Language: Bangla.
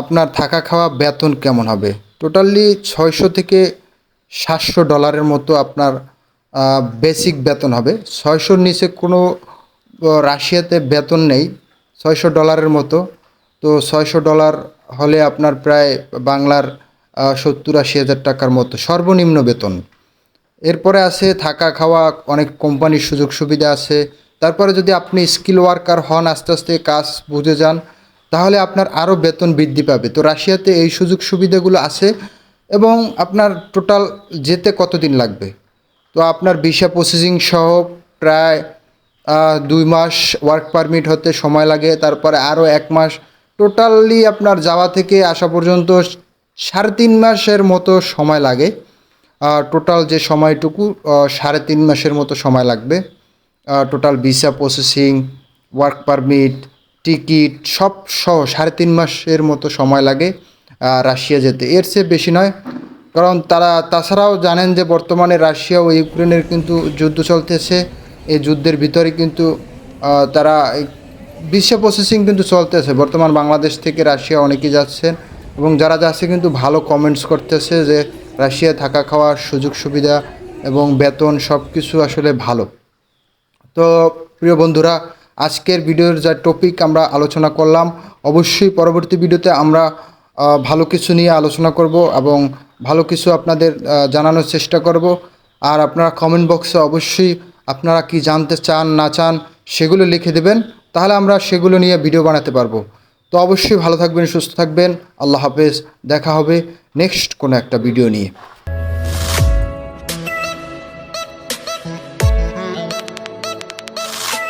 আপনার থাকা খাওয়া বেতন কেমন হবে? টোটালি ছয়শো থেকে সাতশো ডলারের মতো আপনার বেসিক বেতন হবে। ছয়শোর নিচে কোনো রাশিয়াতে বেতন নেই, ছয়শো ডলারের মতো। তো ছয়শো ডলার হলে আপনার প্রায় বাংলার সত্তর আশি হাজার টাকার মতো সর্বনিম্ন বেতন। এরপরে আছে থাকা খাওয়া, অনেক কোম্পানির সুযোগ সুবিধা আছে। তারপরে যদি আপনি স্কিল ওয়ার্কার হন, আস্তে আস্তে কাজ বুঝে যান তাহলে আপনার আরও বেতন বৃদ্ধি পাবে। তো রাশিয়াতে এই সুযোগ সুবিধাগুলো আছে এবং আপনার টোটাল যেতে কতদিন লাগবে? তো আপনার ভিসা প্রসেসিং সহ প্রায় দুই মাস ওয়ার্ক পারমিট হতে সময় লাগে, তারপরে আরও এক মাস। টোটালি আপনার যাওয়া থেকে আসা পর্যন্ত সাড়ে তিন মাসের মতো সময় লাগে। টোটাল যে সময়টুকু সাড়ে তিন মাসের মতো সময় লাগবে। Total visa processing work permit ticket সব সহ সাড়ে তিন মাসের মতো সময় লাগে রাশিয়া যেতে। এর চেয়ে বেশি নয়, কারণ তারা, তাছাড়াও জানেন যে বর্তমানে রাশিয়া ও ইউক্রেনের কিন্তু যুদ্ধ চলতেছে। এই যুদ্ধের ভিতরে কিন্তু তারা বিশ্ব প্রসেসিং কিন্তু চলতেছে। বর্তমান বাংলাদেশ থেকে রাশিয়া অনেকেই যাচ্ছেন এবং যারা যাচ্ছে কিন্তু ভালো কমেন্টস করতেছে যে রাশিয়া থাকা খাওয়ার সুযোগ সুবিধা এবং বেতন সব কিছু আসলে ভালো। তো প্রিয় বন্ধুরা আজকের ভিডিওর যা টপিক আমরা আলোচনা করলাম, অবশ্যই পরবর্তী ভিডিওতে আমরা ভালো কিছু নিয়ে আলোচনা করব এবং ভালো কিছু আপনাদের জানানোর চেষ্টা করব। আর আপনারা কমেন্ট বক্সে অবশ্যই আপনারা কি জানতে চান, না চান, সেগুলো লিখে দেবেন। তাহলে আমরা সেগুলো নিয়ে ভিডিও বানাতে পারব। তো অবশ্যই ভালো থাকবেন, সুস্থ থাকবেন। আল্লাহ হাফেজ। দেখা হবে নেক্সট কোনো একটা ভিডিও নিয়ে।